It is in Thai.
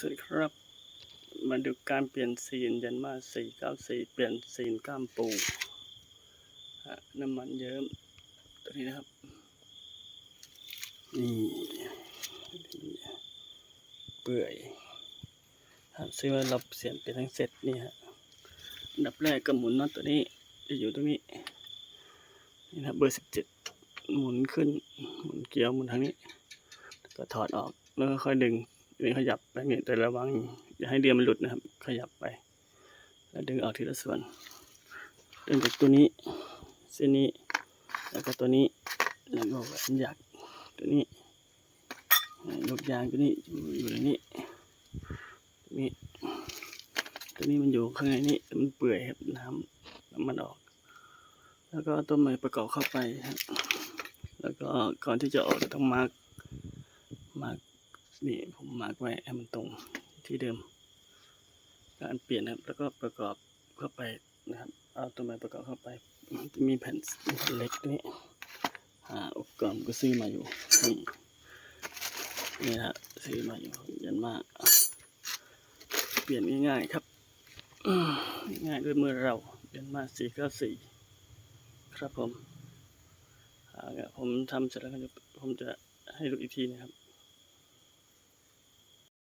สวัสดีครับ มาดูการเปลี่ยนซีนยันมา494 เปลี่ยนซีนก้ามปูน้ำมันเยิ้มตัวนี้นะครับ นี่เปื่อยฮะซึ่งว่าเราเสียนเป็นทั้งเซตนี่ฮะดับแรกก็หมุนน็อตตัวนี้จะอยู่ตรงนี้นี่นะครับเบอร์17หมุนขึ้น หมุนเกียวหมุนทางนี้ ก็ถอดออกแล้วก็ค่อยดึง นี่ขยับไปนี่แต่ระวังอย่าให้เดือนมันหลุดนะครับ ขยับไป แล้วดึงออกทีละส่วนดึงจากตัวนี้ เส้นนี้ แล้วก็ตัวนี้ แล้วก็แหวนหยักตัวนี้ลูกยางตัวนี้อยู่ในนี้ตัวนี้ตัวนี้มันอยู่ข้างในนี้มันเปื่อยครับน้ำน้ำมันออก แล้วก็ตัวใหม่ประกอบเข้าไปครับ แล้วก็ก่อนที่จะออกต้องมาร์กมาร์ก มมาร์กไว้ให้มันตรงที่เดิมการเปลี่ยนนะครับ แล้วก็ประกอบเข้าไปนะครับ เอาตัวใหม่ประกอบเข้าไปจะมีแผ่นเล็กนี่หาอุปกรณ์ก็ซื้อมาอยู่นี่นี่นะซื้อมาอยู่ยันมาก เปลี่ยนง่ายๆครับง่ายด้วยมือเราเป็นมาสี่เก้าสี่ครับผมผมทำเสร็จแล้วผมจะให้ดูอีกทีนะครับ